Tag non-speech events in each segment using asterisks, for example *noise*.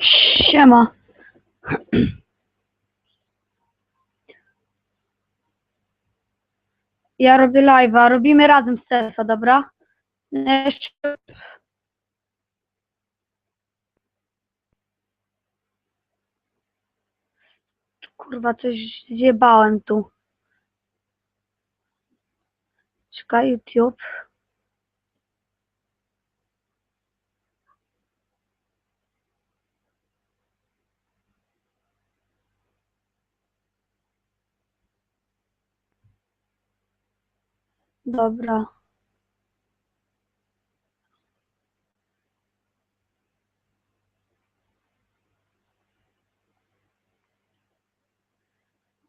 Siema. Ja robię live'a, robimy razem selfa, dobra? No jeszcze... Kurwa, coś zjebałem tu. Czekaj, YouTube. Dobra.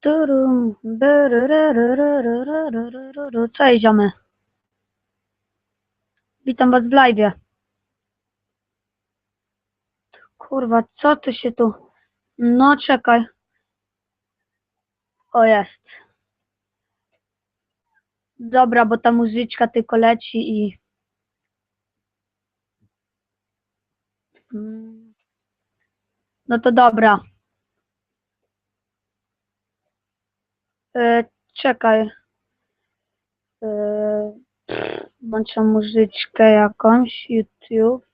Turum, Cześć, ziomy. Witam was w live. Kurwa, co tu się tu... No, czekaj. O, jest. Dobra, bo ta muzyczka tylko leci i... No to dobra. E, czekaj. E, włączam muzyczkę jakąś, YouTube.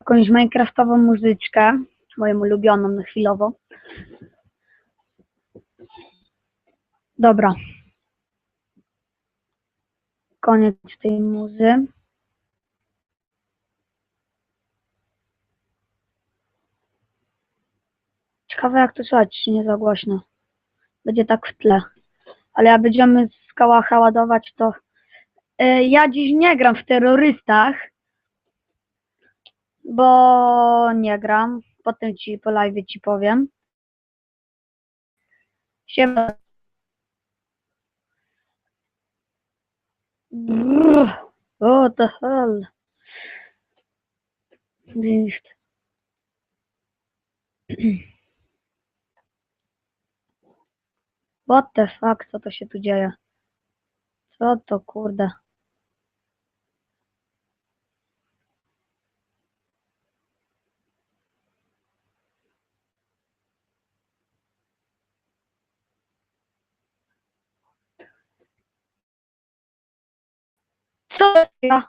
Jakąś minecraftową muzyczkę, moją ulubioną na chwilowo. Dobra. Koniec tej muzy. Ciekawe jak to słychać, czy nie za głośno. Będzie tak w tle. Ale jak będziemy z ładować, to... E, ja dziś nie gram w terrorystach, bo nie gram. Potem ci po live ci powiem. Siema. What the hell? Licht. What the fuck, co to się tu dzieje? Co to kurde? Co ja?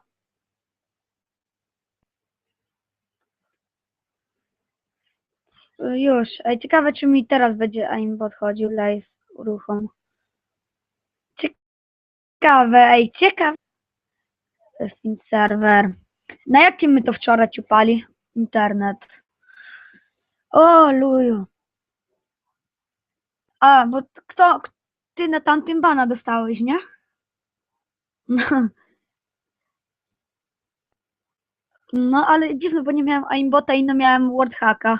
Już. Ej, ciekawe, czy mi teraz będzie aimbot chodził live uruchom. Ciekawe, ej, ciekawe. Fin serwer. Na jakim my to wczoraj ciupali? Internet. O, luju. A, bo kto, ty na tamtym bana dostałeś, nie? *laughs* No, ale dziwne, bo nie miałem aimbota i no miałem wordhacka.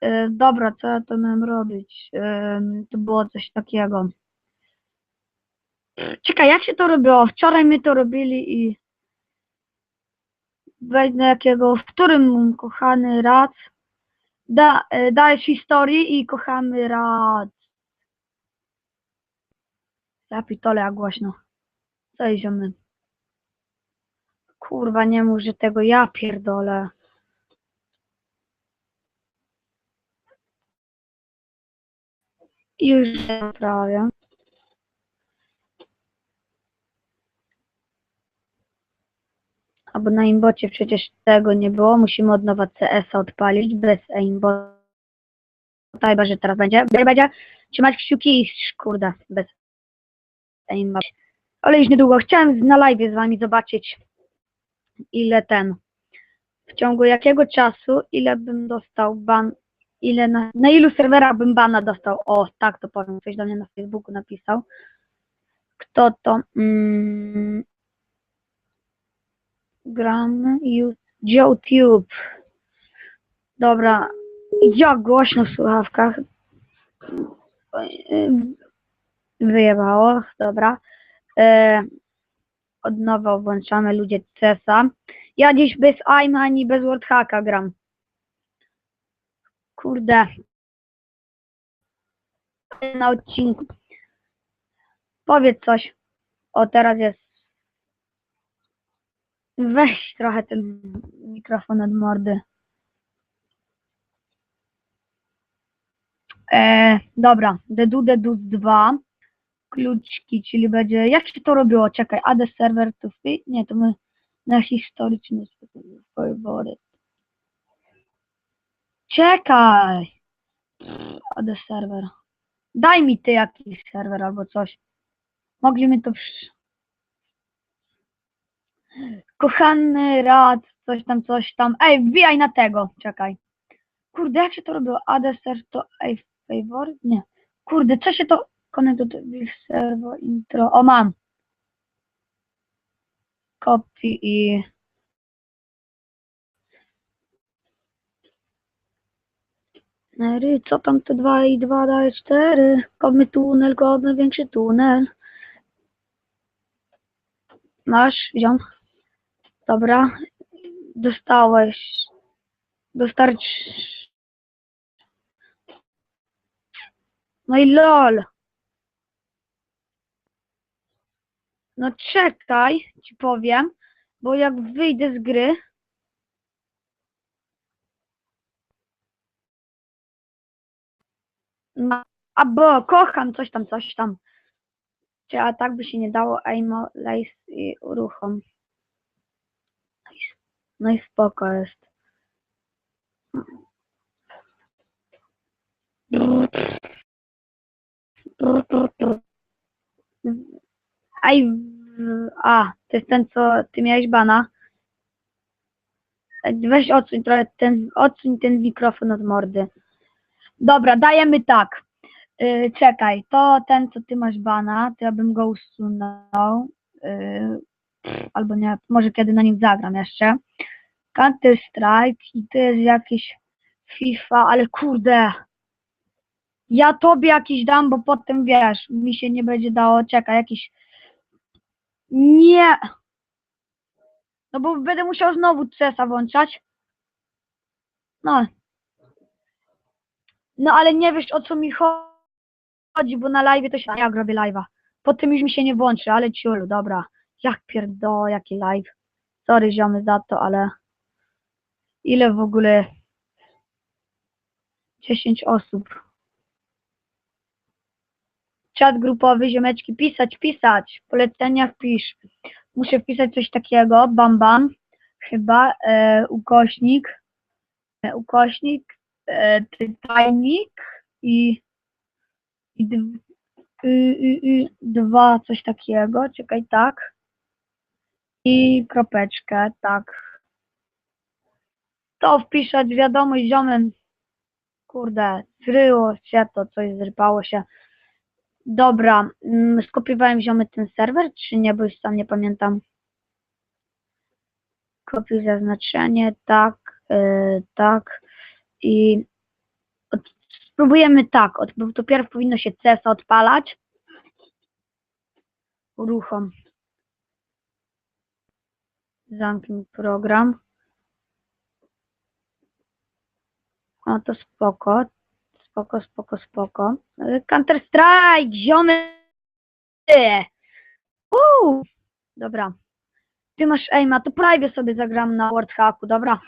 E, dobra, co ja to miałem robić? Em, to było coś takiego. Czekaj, jak się to robiło? Wczoraj my to robili i wejdź jakiego, w którym kochany rad da, e, dajesz historii i kochamy rad. Ja pitole, jak głośno. Co ziomy? Kurwa, nie mów, że tego ja pierdolę. Już prawie. Albo na imbocie przecież tego nie było. Musimy od nowa CS odpalić bez aimbota. Chyba, że teraz będzie. Będzie trzymać kciuki i kurde, bez aimbota. Ale już niedługo. Chciałem na live z wami zobaczyć ile ten w ciągu jakiego czasu, ile bym dostał ban, ile na, na ilu serwerach bym bana dostał. O, tak to powiem, ktoś do mnie na Facebooku napisał. Kto to? Mm, gram YouTube. Dobra, jak głośno w słuchawkach. Wyjebało, dobra. E, od nowa włączamy ludzie CESa. Ja dziś bez aim ani bez wordhacka gram. Kurde. Na odcinku. Powiedz coś. O, teraz jest. Weź trochę ten mikrofon od mordy. E, dobra, dedu dedu 2. Kluczki, czyli będzie. Jak się to robiło? Czekaj, AD server to fit? Nie, to my na historyczny favorite. Czekaj! AD serwer. Daj mi ty jakiś serwer albo coś. Mogliśmy to. Kochany rad, coś tam, coś tam. Ej, wbijaj na tego. Czekaj. Kurde, jak się to robiło? AD server to ej, favor? Nie. Kurde, co się to. Connect to server intro. O, mam. Copy i. Ry, co tam te 2 i 2 daje 4? Kopmy tunel, kopmy większy tunel. Masz, ziom. Dobra. Dostałeś. Dostarcz. No i lol. No czekaj, ci powiem, bo jak wyjdę z gry, no, a bo kocham coś tam, coś tam. Czy a tak by się nie dało aimo, lace i uruchom. No i- i spoko jest. W- a, to jest ten, co ty miałeś bana. Weź odsuń trochę ten, odsuń ten mikrofon od mordy. Dobra, dajemy tak. Yy, czekaj, to ten, co ty masz bana, to ja bym go usunął. Yy, albo nie, może kiedy na nim zagram jeszcze. Counter Strike i to jest jakiś FIFA, ale kurde. Ja tobie jakiś dam, bo potem wiesz, mi się nie będzie dało, czekaj, jakiś nie. No bo będę musiał znowu CS-a włączać. No. No ale nie wiesz o co mi chodzi, bo na live to się jak robię live'a. Potem już mi się nie włączy, ale ciulu, dobra. Jak pierdo, jaki live. Sorry ziomy za to, ale ile w ogóle 10 osób. Czat grupowy, ziomeczki, pisać, pisać. W poleceniach pisz. Muszę wpisać coś takiego, bam bam, chyba, e, ukośnik, e, ukośnik, e, i, i y, y, y, dwa, coś takiego, czekaj, tak, i kropeczkę, tak. To wpisać wiadomość ziomem, kurde, zryło się to, coś zrypało się. Dobra, mm, skopiowałem ziomy ten serwer, czy nie, bo już sam nie pamiętam. Kopiuj zaznaczenie, tak, yy, tak i od, spróbujemy tak, od, to pierw powinno się CS odpalać. Uruchom. Zamknij program. O, to spoko, spoko, spoko, spoko. Counter Strike, ziomy! Uuu! Dobra. Ty masz aima, to prawie sobie zagram na World Hacku, dobra.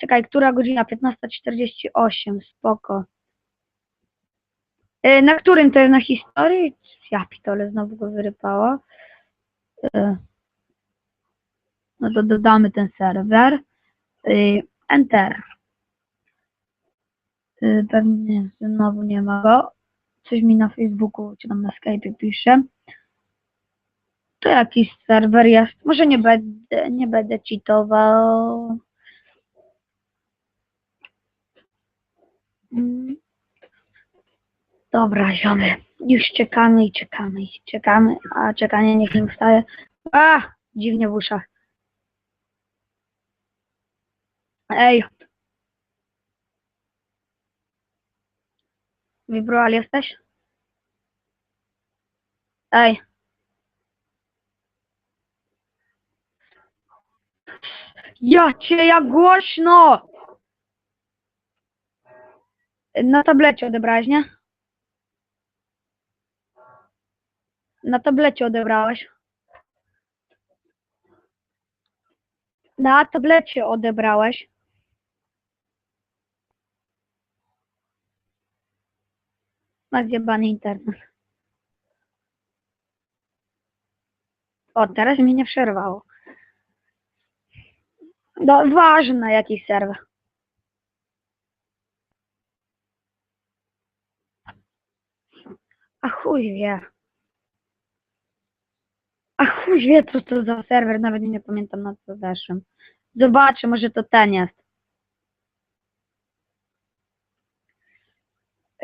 Czekaj, która godzina? 15.48, spoko. E, Na którym to jest na historii? Ja pitole, znowu go wyrypało. E, No to dodamy ten serwer. E, Enter. Y, Pewnie znowu nie ma go. Coś mi na Facebooku czy tam na Skype pisze. To jakiś serwer jest. Może nie będę, nie będę cheatował. Mm. Dobra, ziomy. Już czekamy i czekamy i czekamy, a czekanie niech nie ustaje. A, dziwnie w uszach. Ej, Vibroal jesteś? Ej. Ja cię, jak głośno! Na tablecie odebrałeś, nie? Na tablecie odebrałeś. Na tablecie odebrałeś. Masz zjebany internet. O, teraz mnie nie przerwało. No, ważne jaki serwer. A chuj wie. A chuj wie, co to za serwer, nawet nie pamiętam na co weszłem. Zobaczę, może to ten jest.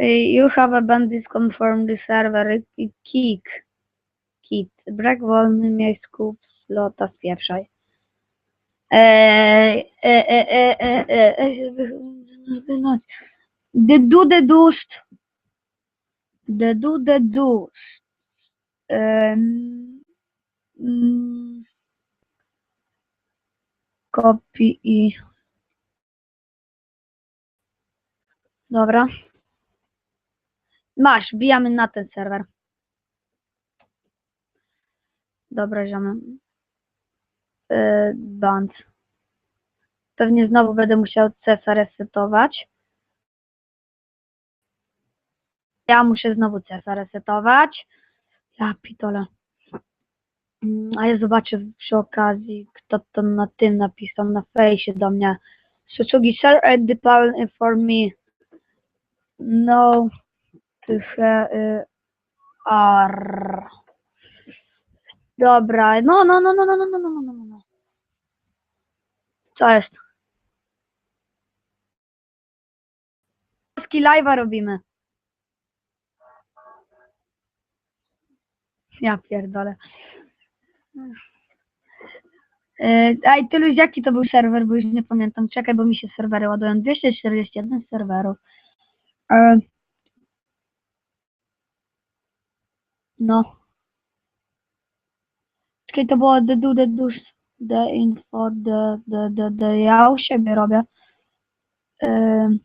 You have a bandit confirmed server kick. Kit. Brak wolnych miejsc kup slota z pierwszej. Eee, eee, eee, eee, The do the dust. The do the dust. Um, um, copy i... Dobra. Masz, bijamy na ten serwer. Dobra, ziomy. Yy, band. Pewnie znowu będę musiał CESa resetować. Ja muszę znowu CESa resetować. Ja pitole. Mm, A ja zobaczę przy okazji, kto to na tym napisał, na fejsie do mnie. Susugi, sir, at the plan inform me. No, he, y, ar. Dobra, no, no, no, no, no, no, no, no, no, no, no. Co jest? Polski live'a robimy. Ja pierdolę. Yy, Ej, tylu jaki to był serwer, bo już nie pamiętam. Czekaj, bo mi się serwery ładują. 241 serwerów. E, No. Czekaj, to było the do, the do, the info, the, the, the, the, ja u siebie robię. Yy,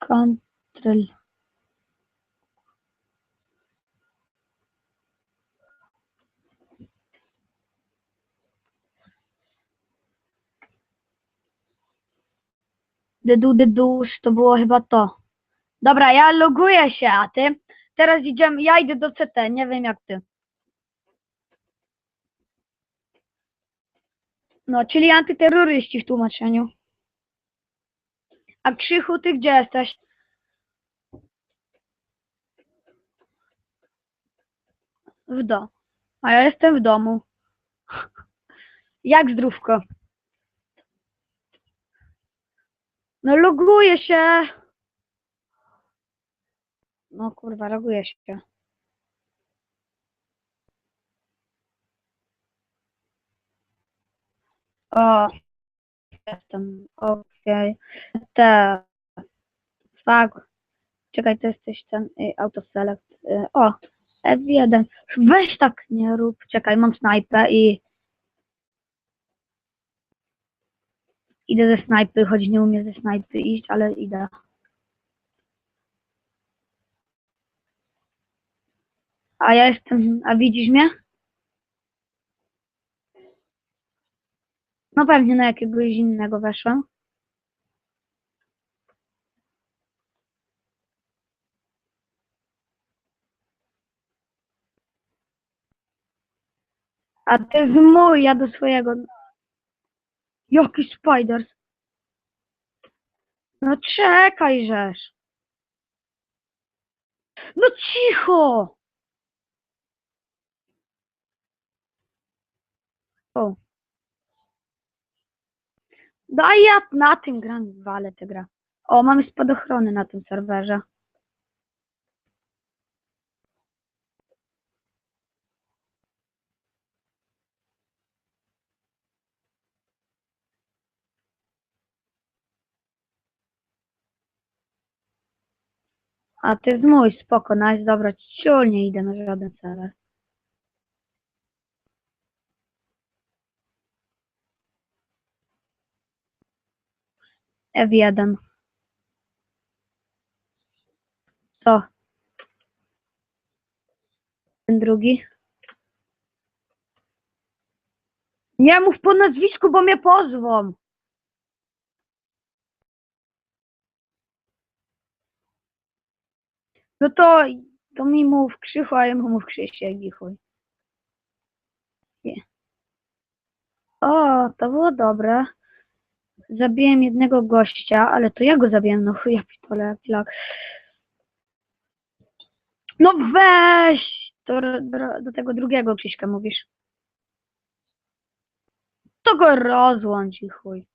Control. The do, the do's, to było chyba to. Dobra, ja loguję się, a ty? Teraz idziemy, ja idę do CT, nie wiem jak ty. No, czyli antyterroryści w tłumaczeniu. A Krzychu, ty gdzie jesteś? W do. A ja jestem w domu. Jak zdrówko? No loguję się. No kurwa, loguję się. O, jestem, okej. Te, fuck. Czekaj, to jesteś ten y, autoselect. Y, o, F1. Weź tak nie rób. Czekaj, mam snajpę i idę ze snajpy, choć nie umiem ze snajpy iść, ale idę. A ja jestem, a widzisz mnie? No pewnie na jakiegoś innego weszłem. A to jest mój, ja do swojego. Jaki spiders? No czekaj, żeż. No cicho! O. Daj ja na tym gram, walę tę gra. O, mamy spadochrony na tym serwerze. A ty jest mój, spoko, nice, dobra, ciul, nie idę na żaden serwer. F1. Co? Ten drugi? Nie mów po nazwisku, bo mnie pozwą. No to, to mi mów Krzychu, a ja mu mów Krzysiek i chuj. Nie. O, to było dobre. Zabiłem jednego gościa, ale to ja go zabiłem, no ja pitole, jak lak. No weź! To do, do tego drugiego Krzyśka mówisz. To go rozłącz chuj.